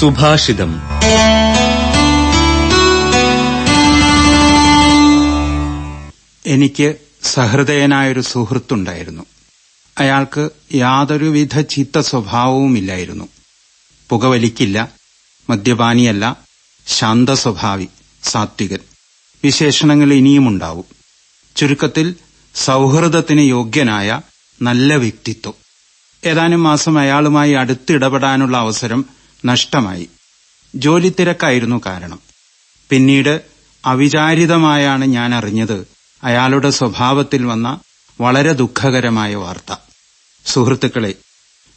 സുഭാഷിതം. എനിക്ക് സഹൃദയനായൊരു സുഹൃത്തുണ്ടായിരുന്നു. അയാൾക്ക് യാതൊരുവിധ ചീത്ത സ്വഭാവവുമില്ലായിരുന്നു. പുകവലിക്കില്ല മദ്യപാനിയല്ല ശാന്ത സ്വഭാവി സാത്വികൻ. വിശേഷണങ്ങൾ ഇനിയുമുണ്ടാവും. ചുരുക്കത്തിൽ സൗഹൃദത്തിന് യോഗ്യനായ നല്ല വ്യക്തിത്വം. ഏതാനും മാസം അയാളുമായി അടുത്തിടപെടാനുള്ള അവസരം നഷ്ടമായി. ജോലി തിരക്കായിരുന്നു കാരണം. പിന്നീട് അവിചാരിതമായാണ് ഞാൻ അറിഞ്ഞത് അയാളുടെ സ്വഭാവത്തിൽ വന്ന വളരെ ദുഃഖകരമായ വാർത്ത. സുഹൃത്തുക്കളെ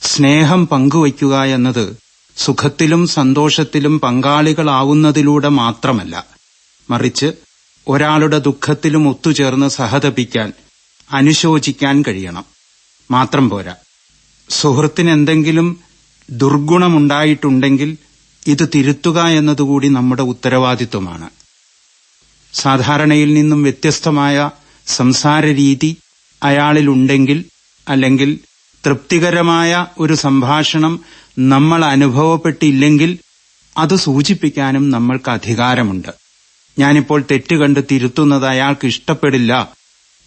സ്നേഹം പങ്കുവയ്ക്കുക എന്നത് സുഖത്തിലും സന്തോഷത്തിലും പങ്കാളികളാവുന്നതിലൂടെ മാത്രമല്ല. മറിച്ച് ഒരാളുടെ ദുഃഖത്തിലും ഒത്തുചേർന്ന് സഹതപിക്കാൻ അനുശോചിക്കാൻ കഴിയണം. മാത്രം പോരാ. സുഹൃത്തിന് എന്തെങ്കിലും ദുർഗുണമുണ്ടായിട്ടുണ്ടെങ്കിൽ ഇത് തിരുത്തുക എന്നതുകൂടി നമ്മുടെ ഉത്തരവാദിത്വമാണ്. സാധാരണയിൽ നിന്നും വ്യത്യസ്തമായ സംസാര രീതി അയാളിലുണ്ടെങ്കിൽ അല്ലെങ്കിൽ തൃപ്തികരമായ ഒരു സംഭാഷണം നമ്മൾ അനുഭവപ്പെട്ടില്ലെങ്കിൽ അത് സൂചിപ്പിക്കാനും നമ്മൾക്ക് അധികാരമുണ്ട്. ഞാനിപ്പോൾ തെറ്റ് കണ്ട് തിരുത്തുന്നത് അയാൾക്ക് ഇഷ്ടപ്പെടില്ല.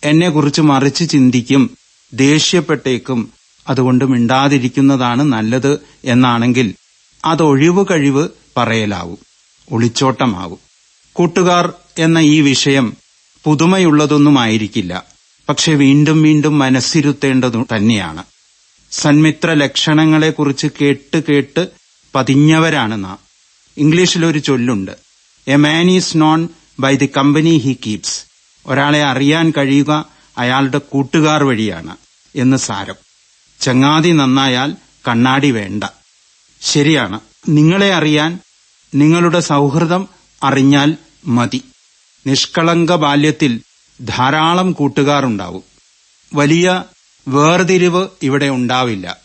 എന്നെക്കുറിച്ച് മറിച്ച് ചിന്തിക്കും ദേഷ്യപ്പെട്ടേക്കും അതുകൊണ്ട് മിണ്ടാതിരിക്കുന്നതാണ് നല്ലത് എന്നാണെങ്കിൽ അതൊഴിവ് കഴിവ് പറയലാവും ഒളിച്ചോട്ടമാവും. കൂട്ടുകാർ എന്ന ഈ വിഷയം പുതുമയുള്ളതൊന്നുമായിരിക്കില്ല. പക്ഷെ വീണ്ടും വീണ്ടും മനസ്സിരുത്തേണ്ടതു തന്നെയാണ്. സന്മിത്ര ലക്ഷണങ്ങളെക്കുറിച്ച് കേട്ട് കേട്ട് പതിഞ്ഞവരാണ് നാം. ഇംഗ്ലീഷിലൊരു ചൊല്ലുണ്ട് a man is known by the company he keeps ഒരാളെ അറിയാൻ കഴിയുക അയാളുടെ കൂട്ടുകാർ വഴിയാണ് എന്ന് സാരം. ചങ്ങാതി നന്നായാൽ കണ്ണാടി വേണ്ട. ശരിയാണ്. നിങ്ങളെ അറിയാൻ നിങ്ങളുടെ സൗഹൃദം അറിഞ്ഞാൽ മതി. നിഷ്കളങ്ക ബാല്യത്തിൽ ധാരാളം കൂട്ടുകാരുണ്ടാവും വലിയ വേർതിരിവ് ഇവിടെ ഉണ്ടാവില്ല.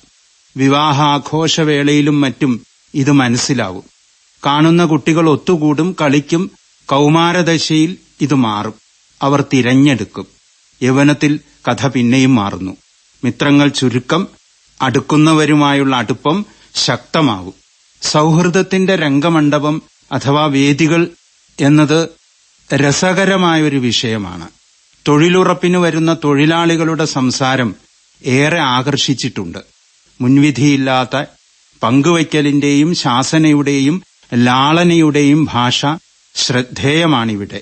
വിവാഹാഘോഷവേളയിലും മറ്റും ഇത് മനസ്സിലാവും. കാണുന്ന കുട്ടികൾ ഒത്തുകൂടും കളിക്കും കൗമാരദശയിൽ ഇത് മാറും. അവർ തിരഞ്ഞെടുക്കും. യൗവനത്തിൽ കഥ പിന്നെയും മാറുന്നു. മിത്രങ്ങൾ ചുരുക്കം അടുക്കുന്നവരുമായുള്ള അടുപ്പം ശക്തമാകും. സൗഹൃദത്തിന്റെ രംഗമണ്ഡപം അഥവാ വേദികൾ എന്നത് രസകരമായൊരു വിഷയമാണ്. തൊഴിലുറപ്പിന് വരുന്ന തൊഴിലാളികളുടെ സംസാരം ഏറെ ആകർഷിച്ചിട്ടുണ്ട്. മുൻവിധിയില്ലാത്ത പങ്കുവയ്ക്കലിന്റെയും ശാസനയുടെയും ലാളനയുടെയും ഭാഷ ശ്രദ്ധേയമാണിവിടെ.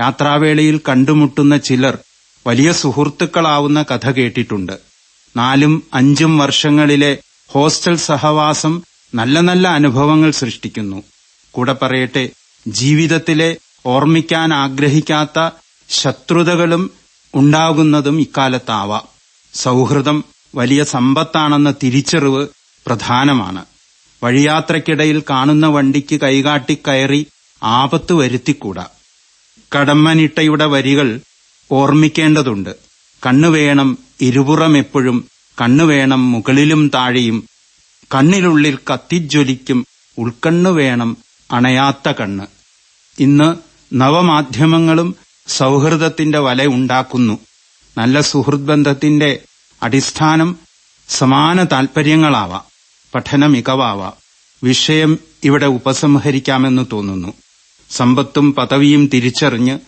യാത്രാവേളയിൽ കണ്ടുമുട്ടുന്ന ചിലർ വലിയ സുഹൃത്തുക്കളാവുന്ന കഥ കേട്ടിട്ടുണ്ട്. നാലും അഞ്ചും വർഷങ്ങളിലെ ഹോസ്റ്റൽ സഹവാസം നല്ല നല്ല അനുഭവങ്ങൾ സൃഷ്ടിക്കുന്നു. കൂടെ പറയട്ടെ ജീവിതത്തിലെ ഓർമ്മിക്കാൻ ആഗ്രഹിക്കാത്ത ശത്രുതകളും ഉണ്ടാകുന്നതും ഇക്കാലത്താവാം. സൗഹൃദം വലിയ സമ്പത്താണെന്ന തിരിച്ചറിവ് പ്രധാനമാണ്. വഴിയാത്രയ്ക്കിടയിൽ കാണുന്ന വണ്ടിക്ക് കൈകാട്ടി കയറി ആപത്ത് വരുത്തിക്കൂടാ. കടമ്മനിട്ടയുടെ വരികൾ ഓർമ്മിക്കേണ്ടതുണ്ട്. കണ്ണുവേണം ഇരുപുറം എപ്പോഴും കണ്ണുവേണം മുകളിലും താഴെയും കണ്ണിലുള്ളിൽ കത്തിജ്വലിക്കും ഉൾക്കണ്ണു വേണം അണയാത്ത കണ്ണ്. ഇന്ന് നവമാധ്യമങ്ങളും സൗഹൃദത്തിന്റെ വല ഉണ്ടാക്കുന്നു. നല്ല സുഹൃത് ബന്ധത്തിന്റെ അടിസ്ഥാനം സമാന താൽപര്യങ്ങളാവാം പഠന മികവാവാം. വിഷയം ഇവിടെ ഉപസംഹരിക്കാമെന്ന് തോന്നുന്നു. സമ്പത്തും പദവിയും തിരിച്ചറിഞ്ഞ്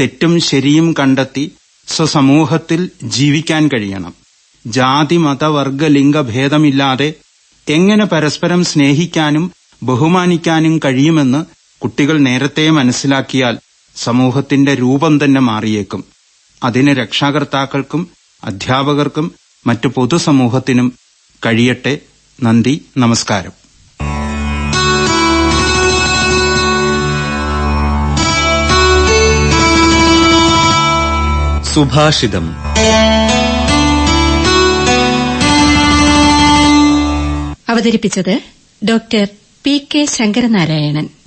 തെറ്റും ശരിയും കണ്ടെത്തി സ്വസമൂഹത്തിൽ ജീവിക്കാൻ കഴിയണം. ജാതി മതവർഗ ലിംഗഭേദമില്ലാതെ എങ്ങനെ പരസ്പരം സ്നേഹിക്കാനും ബഹുമാനിക്കാനും കഴിയുമെന്ന് കുട്ടികൾ നേരത്തെ മനസ്സിലാക്കിയാൽ സമൂഹത്തിന്റെ രൂപം തന്നെ മാറിയേക്കും. അതിന് രക്ഷാകർത്താക്കൾക്കും അധ്യാപകർക്കും മറ്റു പൊതുസമൂഹത്തിനും കഴിയട്ടെ. നന്ദി നമസ്കാരം. സുഭാഷിതം. അവതരിപ്പിച്ചത് ഡോക്ടർ പി കെ ശങ്കരനാരായണൻ.